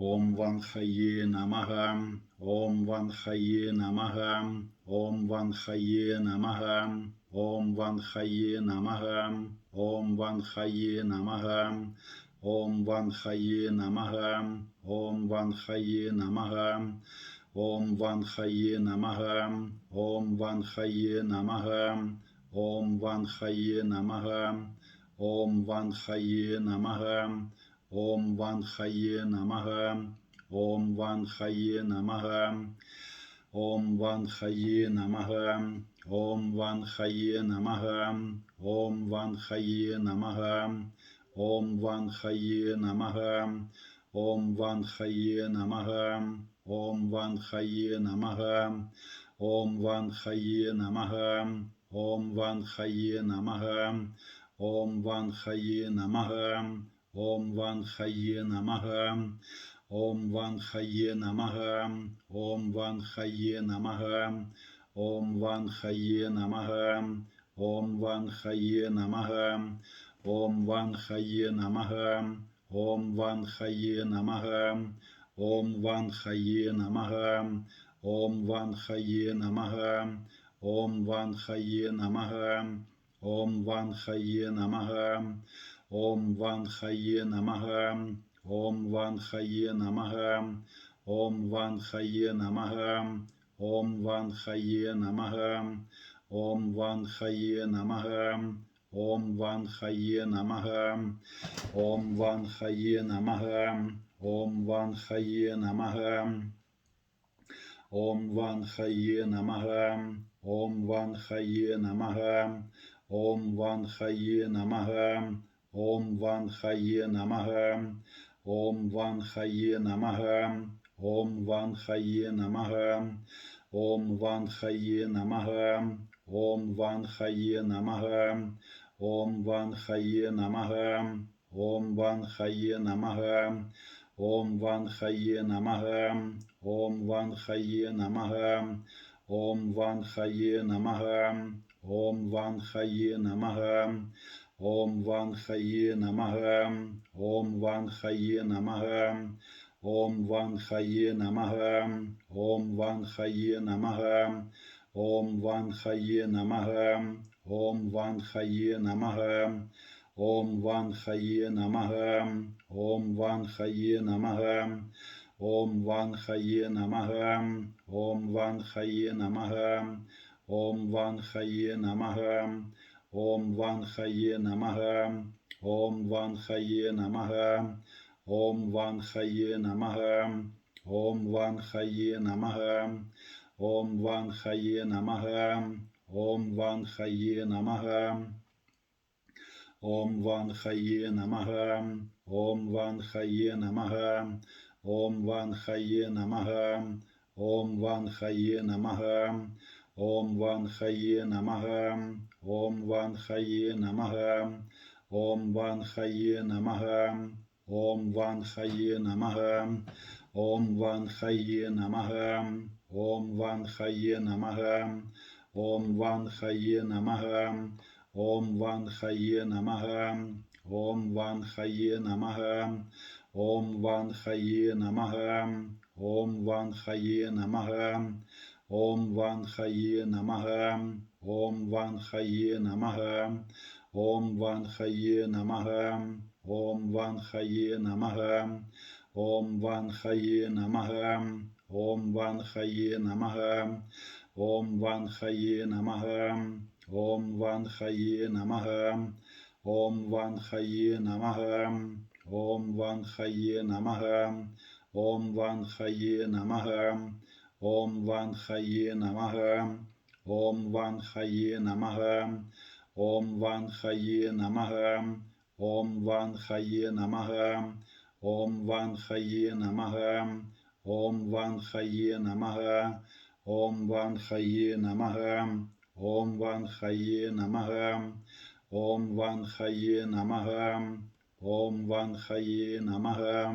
Ом Ван Хає Намага, Ом Ван Хає Намага, Ом Ван Хає Намага, Ом Ван Хає Намага, Ом Ван Хає Намага, Ом Ван Хае Намага, Ом Ван Хае Намага, Ом Ван Намага, Ом Ван Намага, Ом Ван Намага, Ом Ван Намага, Ом Ван Хає Намага, Ом Ван Хає Намага, Ом Ван Хає Намага, Ом Ван Хає Намага, Ом Ван Хає Намага, Ом Ван Хае Намага, Ом Ван Хае Намага, Ом Ван Хае Намага, Ом Ван Хае Намага, Ом Ван Хае Намага, Ом Ван Хае Намага, Ом Ван Хае Намага, Ом Ван Хае Намага, Ом Ван Хае Намага, Ом Ван Хае Намага, Ом Ван Хае Намага, Ом Ван Хае Намага, Ом Ван Хае Намага, Ом Ван Хае Намага, Ом Ван Хае Намага, Ом Ван Хае Намага, Ом Ван Хае Намага, Ом Ван Хае Намага, Ом Ван Хае Намага, Ом Ван Хае Намага, Ом Ван Хае Намага, Ом Ван Хае Намага, Ом Ван Хае Намага, Ом Ван Хае Намага, Ом Ван Хае Намага, Ом Ван Хае Намага, Ом Ван Хае Намага, Ом Ван Хае Намага, Ом Ван Хає Намага, Ом Ван Хає Намага, Ом Ван Хає Намага, Ом Ван Хає Намага, Ом Ван Хає Намага, Ом Ван Хає Намага, Ом Ван Хає Намага, Ом Ван Хае Намага, Ом Ван Хае Намага, Ом Ван Хае Намага, Ом Ван Хае Намага, Ом Ван Хае Намага, Ом Ван Хае Намага, Ом Ван Хае Намага, Ом Ван Хае Намага, Ом Ван Хае Намага, Ом Ван Хае Намага, Ом Ван Хае Намага, Ом Ван Хае Намага, Ом Ван Хае Намага, Ом Ван Хае Намага, Ом Ван Хае Намага, Ом Ван Хае Намага, Ом Ван Хае Намага, Ом Ван Хае Намага, Ом Ван Хае Намага, Ом Ван Хае Намага, Ом Ван Хае Намага, Ом Ван Хае Намага, Ом Ван Хае Намага, Ом Ван Намага, Ом Ван Намага, Ом Ван Хає Намага, Ом Ван Хає Намага, Ом Ван Хає Намага, Ом Ван Хає Намага, Ом Ван Хає Намага, Ом Ван Хає Намага, Ом Ван Хає Намага, Ом Ван Хае Намага, Ом Ван Хае Намага, Ом Ван Хае Намага, Ом Ван Хае Намага, Ом Ван Хає Намага, Ом Ван Хає Намага, Ом Ван Хає Намага, Ом Ван Хає Намага, Ом Ван Хає Намага, Ом Ван Хає Намага, Ом Ван Хає Намага, Ом Ван Хае Намага, Ом Ван Хае Намага, Ом Ван Хае Намага, Ом Ван Хае Намага, Ом Ван Хає Намага, Ом Ван Хає Намага, Ом Ван Хає Намага, Ом Ван Хає Намага, Ом Ван Хає Намага, Ом Ван Хає Намага, Ом Ван Хае Намага, Ом Ван Хае Намага, Ом Ван Хае Намага, Ом Ван Хае Намага.